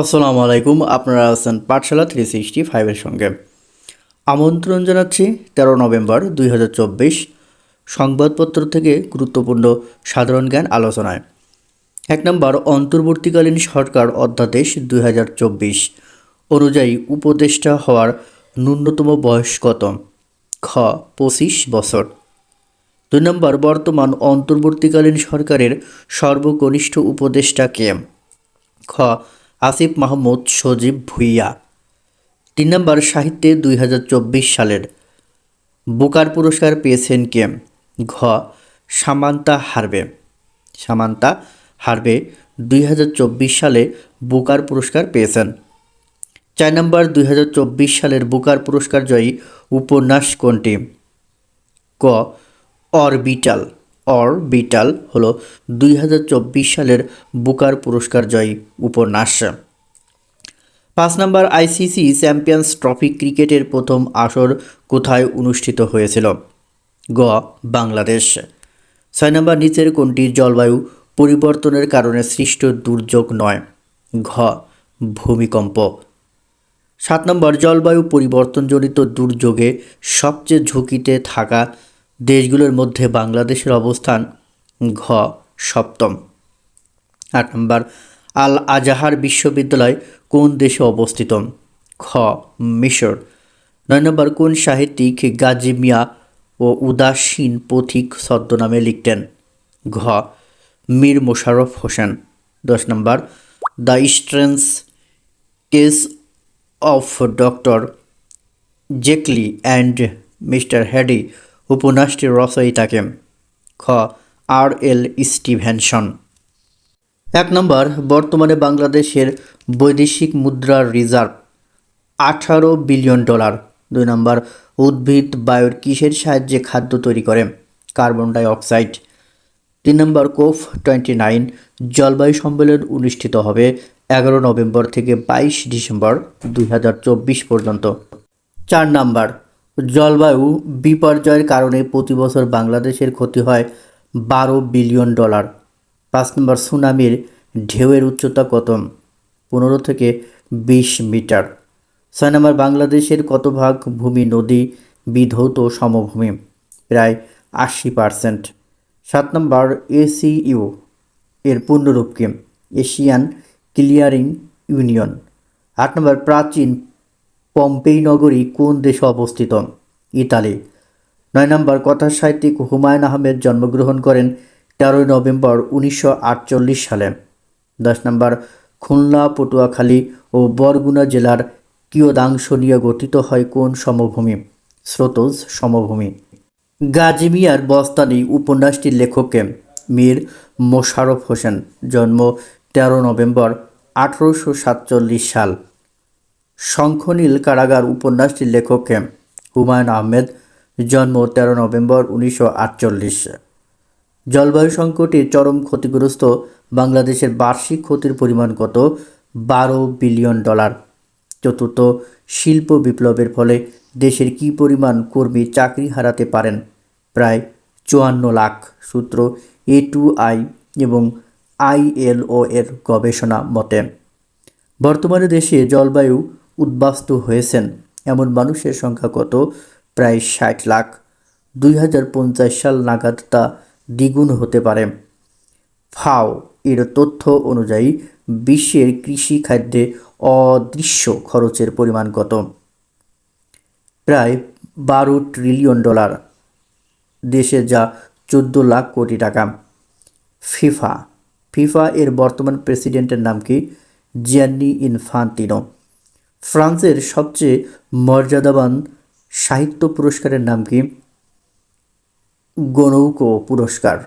আসসালামু আলাইকুম, আপনারা আছেন পাঠশালা থ্রি সিক্সটি ফাইভের সঙ্গে। আমন্ত্রণ জানাচ্ছি তেরো নভেম্বর দুই হাজার চব্বিশ সংবাদপত্র থেকে গুরুত্বপূর্ণ সাধারণ জ্ঞান আলোচনায়। এক নম্বর, অন্তর্বর্তীকালীন সরকার অধ্যাদেশ দুই হাজার চব্বিশ অনুযায়ী উপদেষ্টা হওয়ার ন্যূনতম বয়স কত? খ, পঁচিশ বছর। দুই নম্বর, বর্তমান অন্তর্বর্তীকালীন সরকারের সর্বকনিষ্ঠ উপদেষ্টা কে? খ আসিফ মাহমুদ সজীব ভুইয়া। তিন নম্বর সাহিত্যে দুই হাজার চব্বিশ সালের বুকার পুরস্কার পেয়েছেন কে? ঘ. সামান্তা হারবে। সামান্তা হারবে দুই হাজার চব্বিশ সালে বুকার পুরস্কার পেয়েছেন। চার নম্বর দুই হাজার চব্বিশ সালের বুকার পুরস্কার জয়ী উপন্যাস কোনটি? ক. অরবিটাল। অরবিটাল হলো দুই সালের বুকার পুরস্কার জয়ী উপন্যাস। পাঁচ নম্বর আইসিসি চ্যাম্পিয়ন্স ট্রফি ক্রিকেটের প্রথম আসর কোথায় অনুষ্ঠিত হয়েছিল? গ. বাংলাদেশ। ছয় নম্বর নিচের কোনটি জলবায়ু পরিবর্তনের কারণে সৃষ্ট দুর্যোগ নয়? ঘ. ভূমিকম্প। সাত নম্বর জলবায়ু পরিবর্তনজনিত দুর্যোগে সবচেয়ে ঝুঁকিতে থাকা দেশগুলোর মধ্যে বাংলাদেশের অবস্থান ঘ সপ্তম। আট নম্বর, আল আজাহার বিশ্ববিদ্যালয় কোন দেশে অবস্থিত? খ, মিশর। নয় নম্বর, কোন সাহিত্যিক গাজী মিয়া ও উদাসীন পথিক ছদ্মনামে লিখতেন? ঘ, মীর মোশাররফ হোসেন। দশ নম্বর, the strange case of doctor Jekyll and mister Hyde উপন্যাসটির রচয়িতাকে। খ. আর. এল. স্টিভেনসন। এক নম্বর, বর্তমানে বাংলাদেশের বৈদেশিক মুদ্রার রিজার্ভ, আঠারো বিলিয়ন ডলার। দুই নম্বর, উদ্ভিদ বায়ুর কিসের সাহায্যে খাদ্য তৈরি করে? কার্বন ডাই অক্সাইড তিন নম্বর, কোফ টোয়েন্টি নাইন, জলবায়ু সম্মেলন অনুষ্ঠিত হবে এগারো নভেম্বর থেকে বাইশ ডিসেম্বর দুই হাজার চব্বিশ পর্যন্ত। চার নাম্বার জলবায়ু বিপর্যয়ের কারণে প্রতি বছর বাংলাদেশের ক্ষতি হয় বারো বিলিয়ন ডলার। পাঁচ নম্বর, সুনামির ঢেউয়ের উচ্চতা কত? পনেরো থেকে বিশ মিটার। ছয় নম্বর, বাংলাদেশের কত ভাগ ভূমি নদী, বিধৌত সমভূমি? প্রায় আশি পার্সেন্ট। সাত নম্বর, এসিইউ, এর পূর্ণরূপ কি? Asian clearing union. আট নম্বর, প্রাচীন পম্পেই নগরী কোন দেশে অবস্থিত? ইতালি। নয় নম্বর কথা সাহিত্যিক হুমায়ুন আহমেদ জন্মগ্রহণ করেন তেরোই নভেম্বর উনিশশো আটচল্লিশ সালে। দশ নম্বর, খুলনা, পটুয়াখালী ও বরগুনা জেলার কিয়দাংশ নিয়ে গঠিত হয় কোন সমভূমি? স্রোতজ সমভূমি। গাজী মিয়ার বস্তানি উপন্যাসটির লেখককে মীর মোশাররফ হোসেন, জন্ম তেরো নভেম্বর আঠেরোশো সাতচল্লিশ সাল। শঙ্খনীল কারাগার উপন্যাসটির লেখককে হুমায়ুন আহমেদ জন্ম তেরো নভেম্বর উনিশশো আটচল্লিশ। জলবায়ু সংকটে চরম ক্ষতিগ্রস্ত বাংলাদেশের বার্ষিক ক্ষতির পরিমাণ কত? বারো বিলিয়ন ডলার। চতুর্থ, শিল্প বিপ্লবের ফলে দেশের কী পরিমাণ কর্মী চাকরি হারাতে পারেন? প্রায় চুয়ান্ন লাখ সূত্র এ টু আই এবং আইএলও এর গবেষণা মতে। বর্তমানে দেশে জলবায়ু উদ্বাস্তু হয়েছেন। এমন মানুষের সংখ্যা কত? প্রায় ষাট লাখ। দুই হাজার পঞ্চাশ সাল নাগাদ তা দ্বিগুণ হতে পারে। ফাও এর তথ্য অনুযায়ী, বিশ্বের কৃষি খাদ্যে অদৃশ্য খরচের পরিমাণ কত? প্রায় বারো ট্রিলিয়ন ডলার। দেশে যা চোদ্দ লাখ কোটি টাকা। ফিফা। ফিফা এর বর্তমান প্রেসিডেন্টের নাম কি? Gianni Infantino. ফ্রান্সের সবচেয়ে মর্যাদাবান সাহিত্য পুরস্কারের নাম কি? গণৌক পুরস্কার।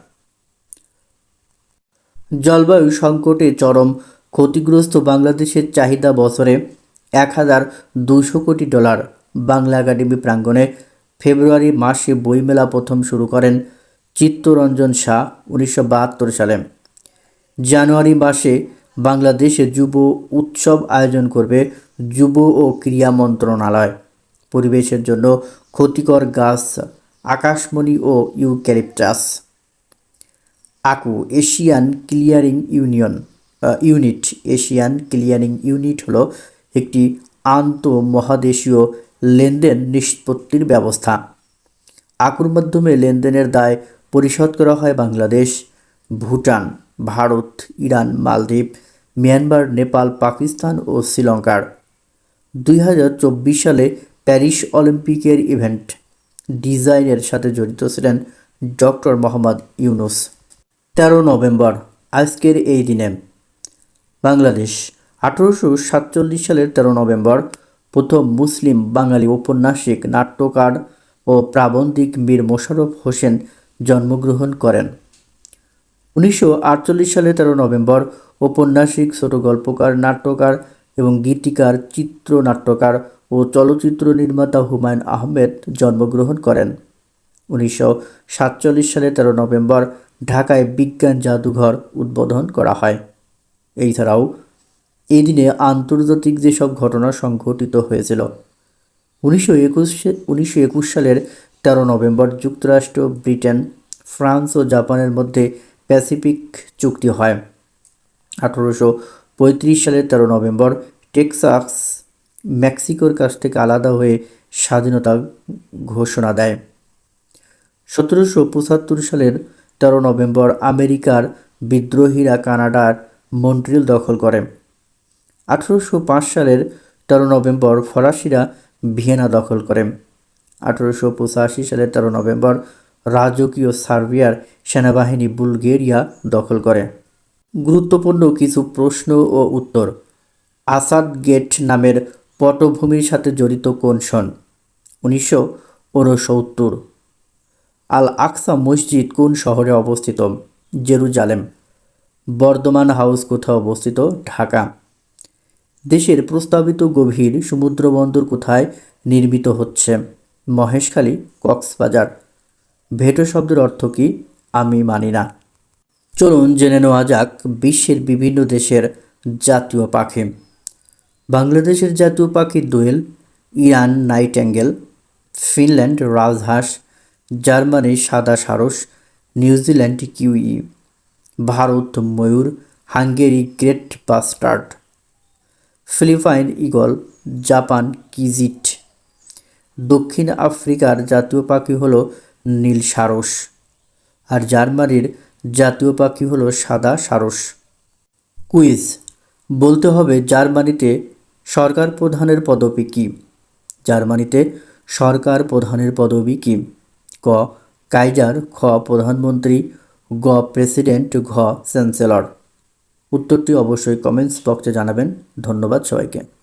জলবায়ু সংকটে চরম ক্ষতিগ্রস্ত বাংলাদেশের চাহিদা বছরে এক হাজার দুশো কোটি ডলার বাংলা একাডেমি প্রাঙ্গণে ফেব্রুয়ারি মাসে বইমেলা প্রথম শুরু করেন চিত্তরঞ্জন শাহ উনিশশো বাহাত্তর সালে। জানুয়ারি মাসে বাংলাদেশে যুব উৎসব আয়োজন করবে যুব ও ক্রীড়া মন্ত্রণালয়। পরিবেশের জন্য ক্ষতিকর গাছ, আকাশমণি ও eucalyptus. আকু, Asian clearing union unit, Asian clearing unit হলো একটি আন্তঃমহাদেশীয় লেনদেন নিষ্পত্তির ব্যবস্থা। আকুর মাধ্যমে লেনদেনের দায় পরিশোধ করা হয় বাংলাদেশ, ভুটান, ভারত, ইরান, মালদ্বীপ, মিয়ানমার, নেপাল, পাকিস্তান ও শ্রীলঙ্কার। দুই হাজার চব্বিশ সালে প্যারিস অলিম্পিকের ইভেন্ট। ডিজাইনের সাথে জড়িত ছিলেন ডক্টর মোহাম্মদ ইউনুস। তেরো নভেম্বর, আজকের এই দিনে। বাংলাদেশ, আঠারোশো সাতচল্লিশ সালের তেরো নভেম্বর, প্রথম মুসলিম বাঙালি ঔপন্যাসিক নাট্যকার ও প্রাবন্ধিক মীর মোশাররফ হোসেন জন্মগ্রহণ করেন। উনিশশো আটচল্লিশ সালে তেরো নভেম্বর, ঔপন্যাসিক ছোট গল্পকার, নাট্যকার এবং গীতিকার, চিত্রনাট্যকার ও চলচ্চিত্র নির্মাতা হুমায়ুন আহমেদ জন্মগ্রহণ করেন। উনিশশো সাতচল্লিশ সালে তেরো নভেম্বর ঢাকায় বিজ্ঞান জাদুঘর উদ্বোধন করা হয়। এছাড়াও এই দিনে আন্তর্জাতিক যেসব ঘটনা সংঘটিত হয়েছিল, উনিশশো একুশ উনিশশো একুশ সালের তেরো নভেম্বর যুক্তরাষ্ট্র, ব্রিটেন, ফ্রান্স ও জাপানের মধ্যে প্যাসিফিক চুক্তি হয়। আঠারোশো পঁয়ত্রিশ সালের তেরো নভেম্বর টেক্সাস মেক্সিকোর কাছ থেকে আলাদা হয়ে স্বাধীনতা ঘোষণা দেয়। সতেরোশো পঁচাত্তর সালের তেরো নভেম্বর আমেরিকার বিদ্রোহীরা কানাডার মন্ট্রিল দখল করে। আঠেরোশো পাঁচ সালের তেরো নভেম্বর ফরাসিরা ভিয়েনা দখল করে। আঠেরোশো পঁচাশি সালের তেরো নভেম্বর রাজকীয় সার্বিয়ার সেনাবাহিনী বুলগেরিয়া দখল করে। গুরুত্বপূর্ণ কিছু প্রশ্ন ও উত্তর। আসাদ গেট নামের পটভূমির সাথে জড়িত কোন সন? উনিশশো ঊনসত্তর আল আকসা মসজিদ কোন শহরে অবস্থিত? জেরুজালেম। বর্ধমান হাউস কোথায় অবস্থিত? ঢাকা। দেশের প্রস্তাবিত গভীর সমুদ্রবন্দর কোথায় নির্মিত হচ্ছে? মহেশখালী, কক্সবাজার। ভেটো শব্দের অর্থ কি? আমি মানি না। চলুন জেনে নেওয়া যাক বিশ্বের বিভিন্ন দেশের জাতীয় পাখি। বাংলাদেশের জাতীয় পাখি দোয়েল, ইরান নাইট অ্যাঙ্গেল, ফিনল্যান্ড রাজহাঁস জার্মানি সাদা সারস, নিউজিল্যান্ড কিউই, ভারত ময়ূর, Hungary great bustard, Philippine eagle Japan কিজিট। দক্ষিণ আফ্রিকার জাতীয় পাখি হলো নীল সারস আর জার্মানির জাতীয় পাখি হলো সাদা সারস। কুইজ, বলতে হবে জার্মানিতে সরকার প্রধানের পদবি কী? জার্মানিতে সরকার প্রধানের পদবি কী? ক, কাইজার, খ, প্রধানমন্ত্রী, গ, প্রেসিডেন্ট, ঘ, চ্যান্সেলর। উত্তরটি অবশ্যই কমেন্টস বক্সে জানাবেন। ধন্যবাদ সবাইকে।